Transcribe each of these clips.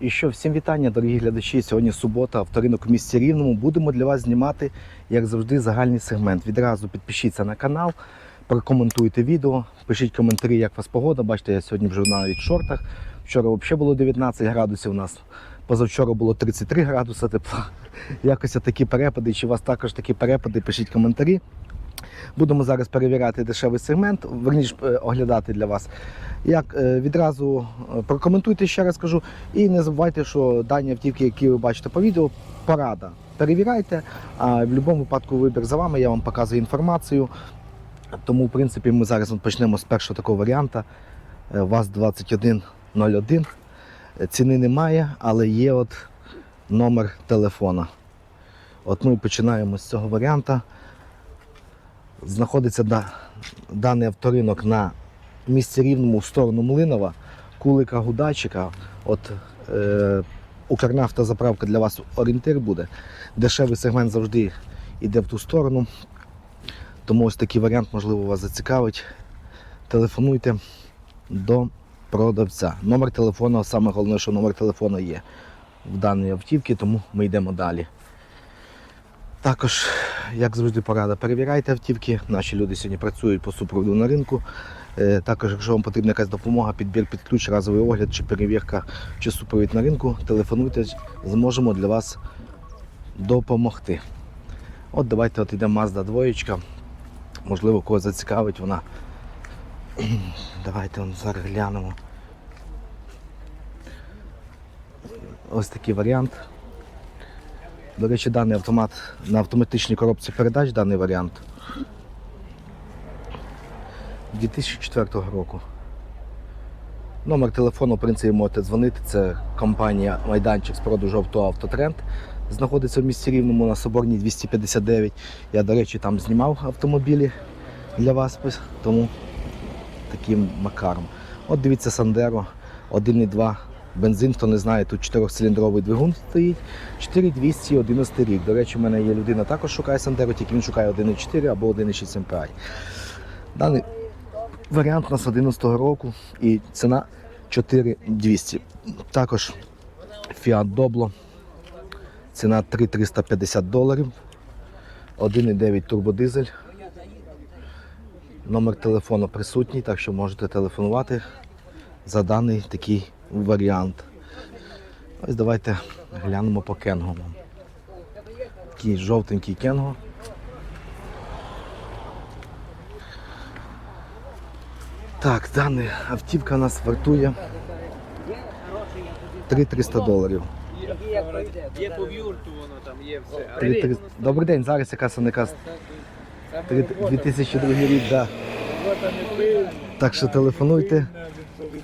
І що, всім вітання, дорогі глядачі. Сьогодні субота, авторинок в місті Рівному. Будемо для вас знімати, як завжди, загальний сегмент. Відразу підпишіться на канал, прокоментуйте відео, пишіть коментарі, як у вас погода. Бачите, я сьогодні вже навіть в шортах. Вчора взагалі було 19 градусів у нас. Позавчора було 33 градуси тепла. Якось такі перепади. Чи у вас також такі перепади? Пишіть коментарі. Будемо зараз перевіряти дешевий сегмент, верніше е, оглядати для вас. Як е, відразу е, прокоментуйте ще раз кажу. І не забувайте, що дані автівки, які ви бачите по відео, порада. Перевіряйте, а в будь-якому випадку вибір за вами, я вам показую інформацію. Тому, в принципі, ми зараз почнемо з першого такого варіанта. Е, ВАЗ-2101. Е, Ціни немає, але є от номер телефона. От ми починаємо з цього варіанта. Знаходиться да- даний авторинок на місці рівному в сторону Млинова, Кулика Гудачика. От е, Укрнафтозаправка для вас орієнтир буде. Дешевий сегмент завжди йде в ту сторону. Тому ось такий варіант, можливо, вас зацікавить. Телефонуйте до продавця. Номер телефону, саме головне, що номер телефону є в даній автівці, тому ми йдемо далі. Також, як завжди, порада, перевіряйте автівки. Наші люди сьогодні працюють по супроводу на ринку. Е, Також, якщо вам потрібна якась допомога, підбір під ключ, разовий огляд чи перевірка чи супровід на ринку, телефонуйте, зможемо для вас допомогти. От давайте от йде Mazda 2. Можливо, когось зацікавить вона. Давайте зараз глянемо. Ось такий варіант. До речі, даний автомат на автоматичній коробці передач, даний варіант. 2004 року. Номер телефону, в принципі, можете дзвонити. Це компанія Майданчик з продажу авто Автотренд. Знаходиться в місті Рівному на Соборній 259. Я, до речі, там знімав автомобілі для вас, тому таким макаром. От дивіться Сандеро 1,2 бензин, хто не знає, тут 4-циліндровий двигун стоїть. 4211 рік. До речі, у мене є людина також шукає Сандеро, тільки він шукає 1,4 або 1,6 MPI. Даний варіант у нас 11 року і ціна 4200. Також Fiat Doblo. Ціна 3350 доларів. 1,9 турбодизель. Номер телефону присутній, так що можете телефонувати за даний такий варіант. Ось давайте глянемо по кенгу. Такий жовтенький кенго. Так, дана автівка у нас вартує 3300 доларів. Є по в'юрту, воно там є все. А 3300. Добрий день, зараз яка яка 2002 рік, да. Так що телефонуйте.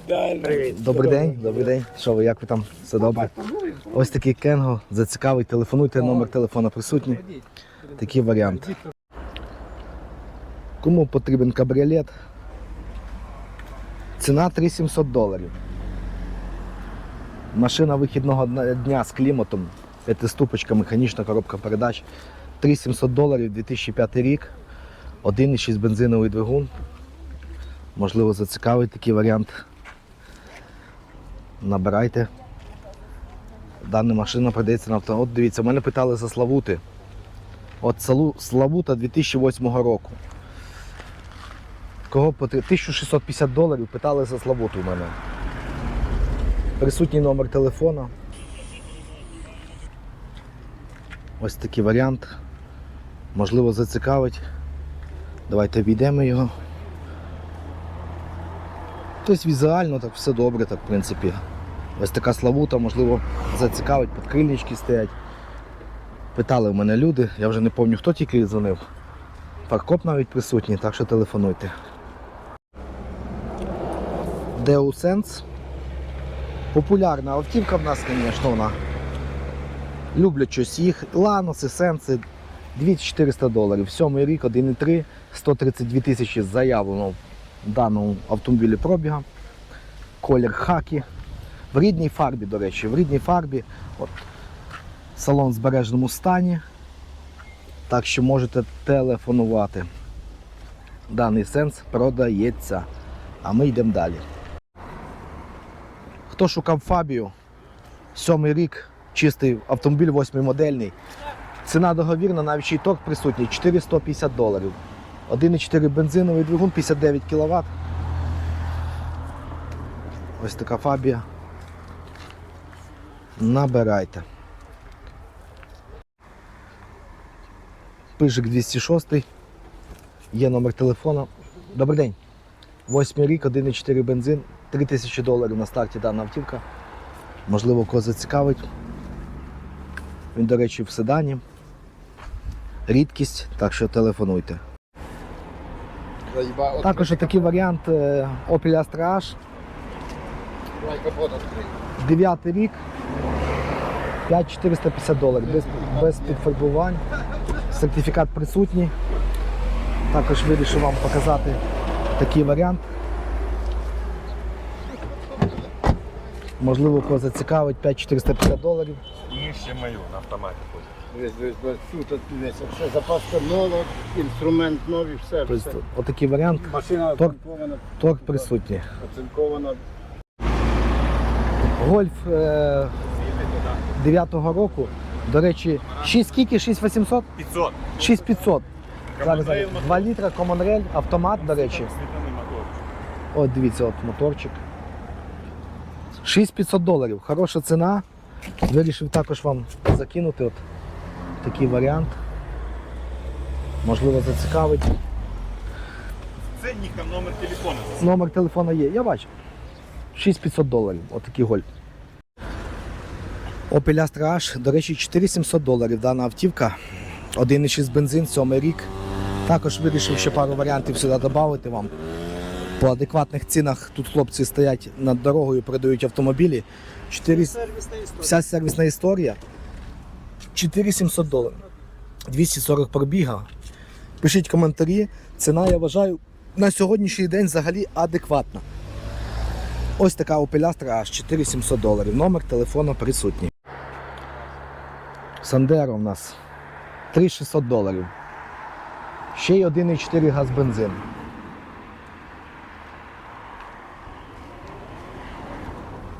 Добрий день, добрий день. Що ви, як ви там? Все добре? Ось такий кенго, зацікавить, телефонуйте, номер телефона присутній. Такий варіант. Кому потрібен кабріолет? Ціна 3700 доларів. Машина вихідного дня з кліматом, п'ятиступочка, механічна коробка передач. 3700 доларів, 2005 рік. 1,6 бензиновий двигун. Можливо, зацікавить такий варіант. Набирайте. Дана машина продається на авто. От дивіться, мене питали за Славути. От Славута 2008 року. Кого по 1650 доларів питали за Славуту у мене. Присутній номер телефона. Ось такий варіант. Можливо, зацікавить. Давайте обійдемо його. Тобто візуально так все добре, так в принципі. Ось така славута, можливо, зацікавить, підкрильнички стоять. Питали в мене люди, я вже не пам'ятаю, хто тільки дзвонив. Паркоп навіть присутній, так що телефонуйте. Deusens. Популярна автівка в нас, звісно, вона. Люблять щось їх. Ланоси, сенси 2400 доларів. Сьомий рік, 1,3, 132 тисячі заявлено в даному автомобілі пробіга. Колір хакі. В рідній фарбі, до речі, в рідній фарбі. От, салон в збережному стані. Так що можете телефонувати. Даний сенс продається. А ми йдемо далі. Хто шукав Фабію? Сьомий рік, чистий автомобіль, восьмий модельний. Ціна договірна, навіть й торг присутній 450 доларів. 1,4 бензиновий двигун, 59 кВт. Ось така фабія. Набирайте. Пижик 206. Є номер телефону. Добрий день. Восьмий рік, 1,4 бензин, 3000 доларів на старті дана автівка. Можливо, кого зацікавить. Він, до речі, в седані. Рідкість, так що телефонуйте. Також такий варіант е, Opel Astra H, 9 рік, 5450 доларів, без, без підфарбувань, сертифікат присутній. Також вирішив вам показати такий варіант. Можливо, кого зацікавить 5450 доларів. І ще мою на автоматі ходить. Тут все, запаска нова, інструмент новий, все, все. Тобто, отакий варіант. Машина Торг. Торг присутній. оцинкована. Гольф е, 9-го року. До речі, 6 скільки? 6800? 500. 6500. Зараз, зараз. 2 літра, Common Rail, автомат, до речі. От дивіться, от моторчик. 6500 доларів. Хороша ціна. Вирішив також вам закинути от такий варіант. Можливо, зацікавить. Це Ценником номер телефону. Номер телефона є, я бачу. 6500 доларів. Отакий гольф. Opel Astra H, до речі, 4700 доларів дана автівка. 1,6 бензин, 7 рік. Також вирішив ще пару варіантів сюди додати вам. По адекватних цінах тут хлопці стоять над дорогою, продають автомобілі. 4... Вся сервісна історія. 4700 доларів. 240 пробіга. Пишіть коментарі. Ціна, я вважаю, на сьогоднішній день взагалі адекватна. Ось така Opel Astra аж 4700 доларів. Номер телефону присутній. Сандеро у нас 3600 доларів. Ще й 1,4 газ бензин.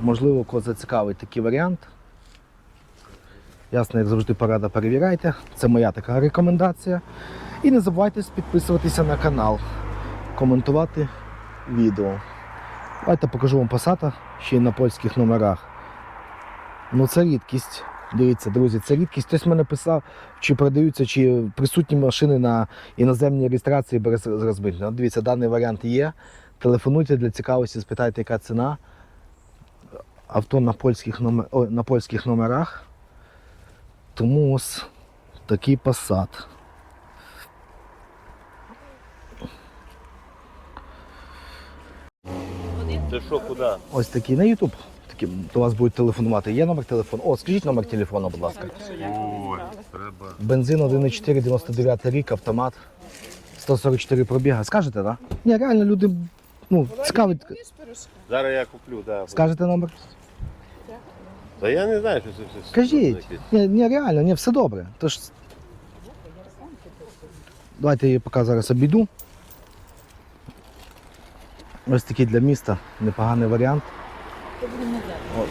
Можливо, кого зацікавить такий варіант. Ясно, як завжди, порада перевіряйте. Це моя така рекомендація. І не забувайте підписуватися на канал, коментувати відео. Давайте покажу вам Passat ще й на польських номерах. Ну це рідкість. Дивіться, друзі, це рідкість. Хтось мене писав, чи продаються, чи присутні машини на іноземній реєстрації без розмитнення. От Дивіться, даний варіант є. Телефонуйте для цікавості, спитайте, яка ціна. Авто на польських, номер... Ой, на польських номерах. Тому ось такий Passat. Ти що, куди? Ось такий на YouTube. Такі, до вас будуть телефонувати. Є номер телефону. О, скажіть номер телефону, будь ласка. Ой, треба. Бензин 1,4, 99 рік, автомат. 144 пробіга. Скажете, так? Да? Ні, реально люди ну, цікавить. Зараз я куплю, да. Скажете номер? Та я не знаю, що це все. Скажіть. Ні, ні, реально, ні, все добре. Тож... Давайте я поки зараз обійду. Ось такий для міста непоганий варіант. От.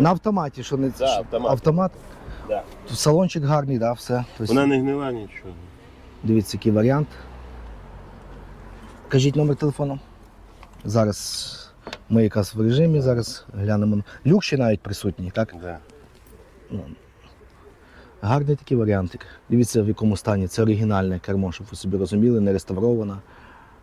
На автоматі, що не Да, автомат. автомат. Да. Салончик гарний, да, все. Тобто, Вона не гнила нічого. Дивіться, який варіант. Кажіть номер телефону. Зараз ми якраз в режимі, зараз глянемо. Люк ще навіть присутній, так? Да. Гарний такий варіантик. Дивіться, в якому стані. Це оригінальне кермо, щоб ви собі розуміли, не реставроване.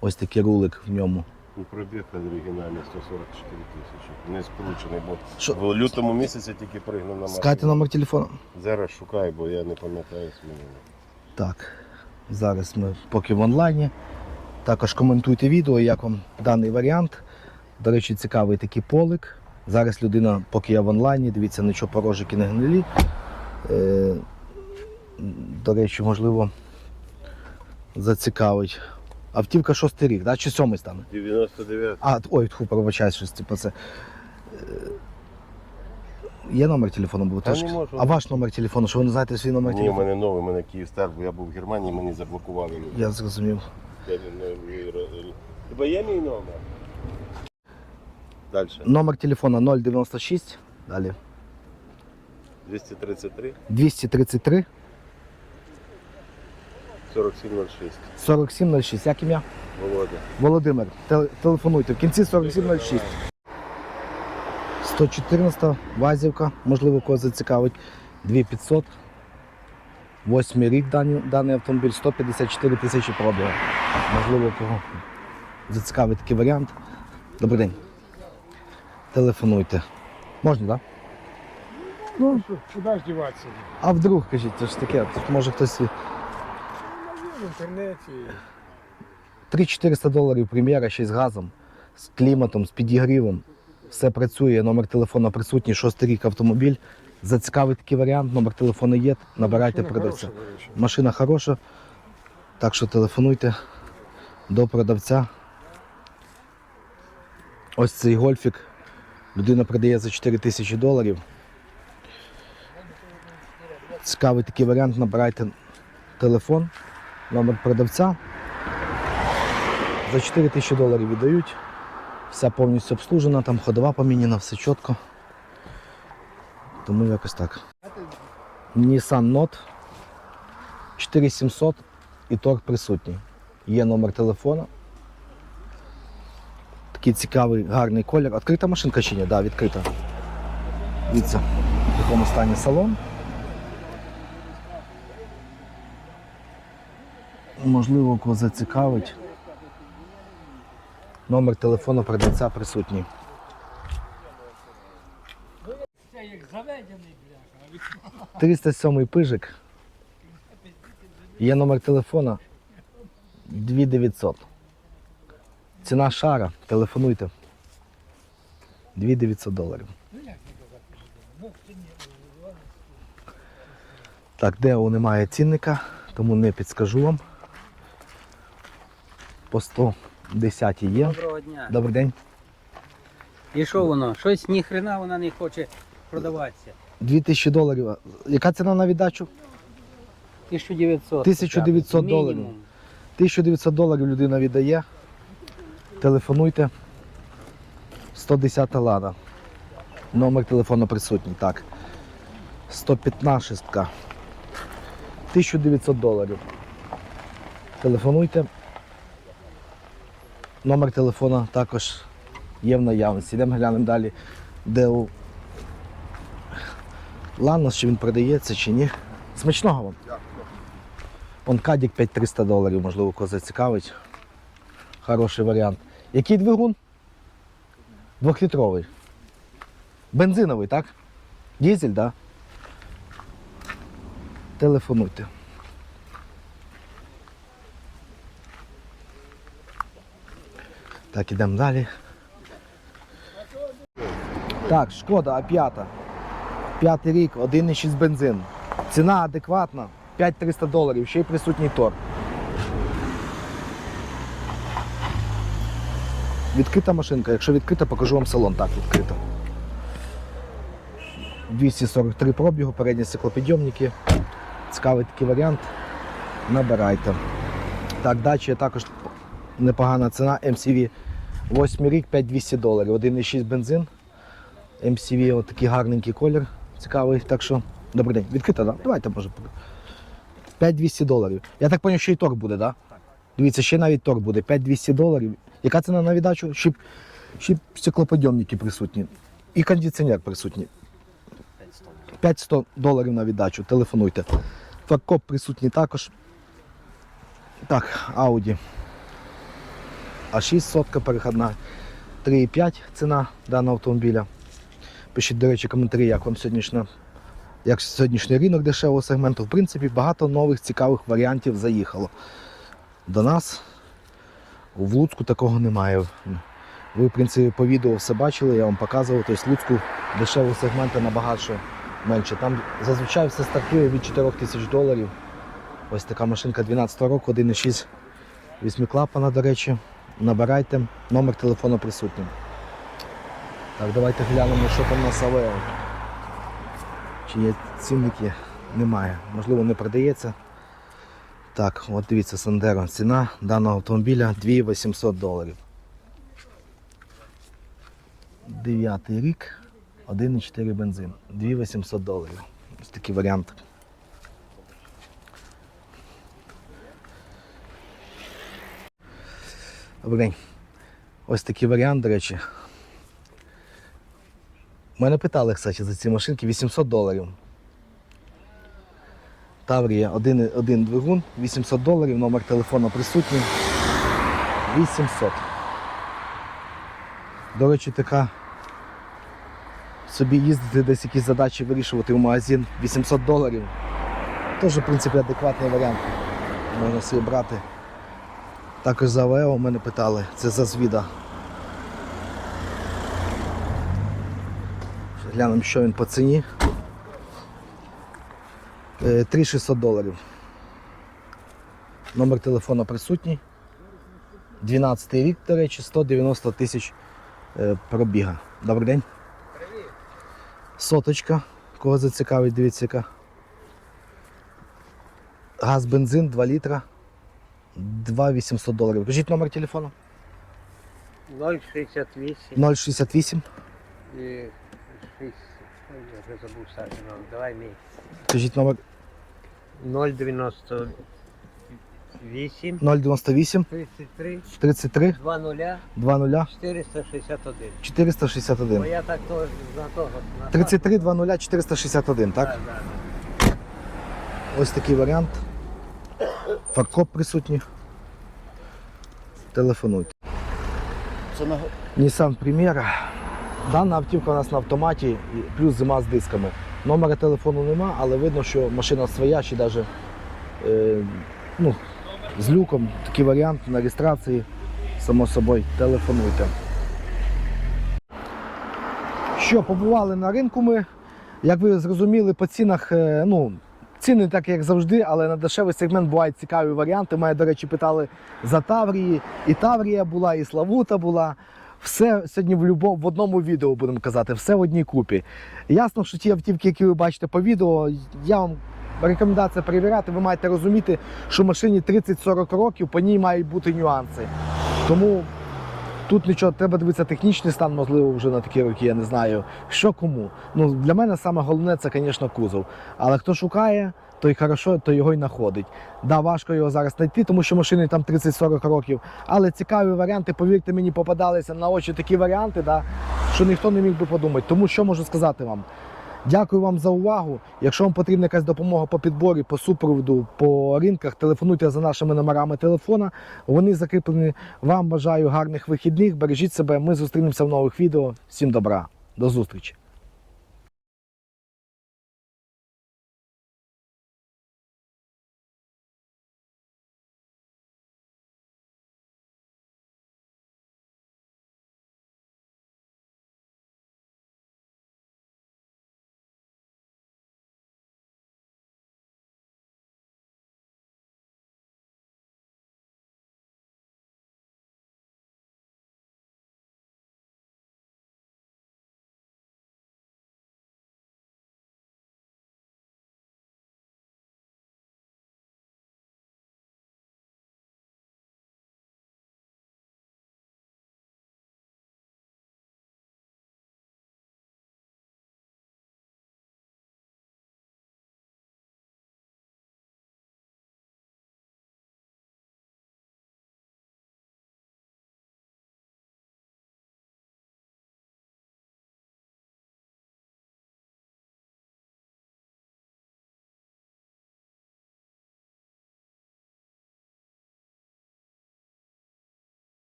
Ось такий рулик в ньому. Ну, пробіг оригінальний 144 тисячі. Не скручений, бо Що? в лютому місяці тільки пригнув на машину. Скажете номер телефону. Зараз шукаю, бо я не пам'ятаю свій номер. Так, зараз ми поки в онлайні. Також коментуйте відео, як вам даний варіант. До речі, цікавий такий полик. Зараз людина, поки я в онлайні, дивіться, нічого порожики не гнилі. Е, до речі, можливо, зацікавить. Автівка шостий рік, да? чи сьомий стане? 99. А, ой, тьфу, пробачаю, щось типу це. Е, Є номер телефону, був Та теж. не можу. А ваш номер телефону, що ви не знаєте свій номер Ні, у телефону? мене новий, у мене Київстар, бо я був в Германії, мені заблокували. Я зрозумів. Я не- не- не- Хіба є мій номер? Далі. Номер телефона 096. Далі. 233 233 4706. 4706. Як ім'я? Володя. Володимир, те- телефонуйте. В кінці 4706. 114 Вазівка, можливо, кого зацікавить. 2500. Восьмий рік даний, даний автомобіль, 154 тисячі пробігу. Можливо, кого зацікавить такий варіант. Добрий день. Телефонуйте. Можна, так? Ну, куди ж діватися? А вдруг, кажіть, це ж таке, тут може хтось. і- В інтернеті. 3400 доларів прем'єра ще й з газом, з кліматом, з підігрівом. Все працює, номер телефону присутній, шостий рік автомобіль. Зацікавить такий варіант, номер телефону є, набирайте продавця. Машина хороша, так що телефонуйте до продавця. Ось цей гольфік. Людина продає за 4 тисячі доларів. Цікавий такий варіант, набирайте телефон, номер продавця. За 4 тисячі доларів віддають. Вся повністю обслужена, там ходова поміняна, все чітко. Тому якось так. Nissan Note 4700 і торг присутній. Є номер телефона. Такий цікавий, гарний колір. Відкрита машинка чи ні? Так, да, відкрита. Дивіться, в якому стані салон. Можливо, кого зацікавить. Номер телефону продавця присутній. Це як заведений, бляха. 307 пижик. Є номер телефона 2900. Ціна шара. Телефонуйте. 2900 доларів. Так, ДЕО немає цінника, тому не підскажу вам. По 110 є. Доброго дня. Добрий день. І що воно? Щось ніхрена вона не хоче продаватися. 2000 доларів. Яка ціна на віддачу? 1900. 1900 Мінімум. доларів. 1900 доларів людина віддає. Телефонуйте. 110 лада. Номер телефону присутній. Так. 115. 1900 доларів. Телефонуйте. Номер телефона також є в наявності. Йдемо глянемо далі, де у Ланос, чи він продається, чи ні. Смачного вам. Он кадік 5300 доларів, можливо, кого зацікавить. Хороший варіант. Який двигун? Двохлітровий. Бензиновий, так? Дізель, так? Да? Телефонуйте. Так, ідемо далі. Так, шкода, А5. П'ятий рік, 1,6 бензин. Ціна адекватна. 5300 доларів, ще й присутній торг. Відкрита машинка. Якщо відкрита, покажу вам салон. Так, відкрита. 243 пробігу, передні стеклопідйомники. Цікавий такий варіант. Набирайте. Так, дача також непогана ціна. MCV 8 рік, 5200 доларів. 1,6 бензин. MCV, от такий гарненький колір. Цікавий. Так що, добрий день. Відкрита, так? Да? Давайте, може. 5200 доларів. Я так зрозумів, що і торг буде, так? Да? Дивіться, ще навіть торг буде. 5200 доларів. Яка ціна на віддачу? Ще, ще стеклоподйомники присутні. І кондиціонер присутній. 500 доларів на віддачу. Телефонуйте. Фаркоп присутній також. Так, Audi. А 6 сотка переходна. 3,5 ціна даного автомобіля. Пишіть, до речі, коментарі, як вам сьогоднішня як сьогоднішній ринок дешевого сегменту. В принципі, багато нових цікавих варіантів заїхало. До нас в Луцьку такого немає. Ви, в принципі, по відео все бачили, я вам показував. Тобто Луцьку дешевого сегменту набагато менше. Там зазвичай все стартує від 4 тисяч доларів. Ось така машинка 12 року, 1,6 восьмиклапана, до речі. Набирайте, номер телефону присутній. Так, давайте глянемо, що там на Савео. Чи є цінники? Немає. Можливо, не продається. Так, от дивіться, Сандеро. Ціна даного автомобіля 2800 доларів. Дев'ятий рік, 1,4 бензин, 2800 доларів. Ось такий варіант. Добрий. Ось такий варіант, до речі. Мене питали, кстати, за ці машинки 800 доларів. Таврія, один, один двигун, 800 доларів, номер телефону присутній. 800. До речі, така собі їздити десь якісь задачі вирішувати в магазин 800 доларів. Теж, в принципі, адекватний варіант. Можна собі брати. Також за АВЕО мене питали, це за звіда. Глянемо, що він по ціні. Е, 3600 доларів. Номер телефону присутній. 12 рік, до речі, 190 тисяч е, пробіга. Добрий день. Привіт. Соточка. Кого зацікавить, дивіться. Газ, бензин, 2 літра. 2800 доларів. Кажіть номер телефону. 068 068. і 6. Ой, я вже забув Саша, ну, давай мій. Кажіть номер 098 098 33 33 20 20 461. 461. Бо я так то за того. на- 33 20 461, так? Так, так. Ось такий варіант. Фаркоп присутній. Телефонуйте. Це на Nissan Primera. Дана автівка у нас на автоматі, плюс зима з дисками. Номера телефону нема, але видно, що машина своя, чи навіть е, ну, з люком. Такий варіант на реєстрації. Само собою, телефонуйте. Що, побували на ринку ми. Як ви зрозуміли, по цінах, е, ну, ціни так як завжди, але на дешевий сегмент бувають цікаві варіанти. Мене, до речі, питали за Таврії. І Таврія була, і Славута була. Все сьогодні в, любо, в одному відео будемо казати, все в одній купі. Ясно, що ті автівки, які ви бачите по відео, я вам рекомендація перевіряти, ви маєте розуміти, що машині 30-40 років, по ній мають бути нюанси. Тому тут нічого, треба дивитися технічний стан, можливо, вже на такі роки, я не знаю. Що кому. Ну, для мене саме головне це, звісно, кузов. Але хто шукає, той хорошо, то його й знаходить. Да, важко його зараз знайти, тому що машини там 30-40 років. Але цікаві варіанти, повірте мені, попадалися на очі такі варіанти, да, що ніхто не міг би подумати. Тому що можу сказати вам? Дякую вам за увагу. Якщо вам потрібна якась допомога по підборі, по супроводу, по ринках, телефонуйте за нашими номерами телефона. Вони закріплені. Вам бажаю гарних вихідних. Бережіть себе. Ми зустрінемося в нових відео. Всім добра. До зустрічі.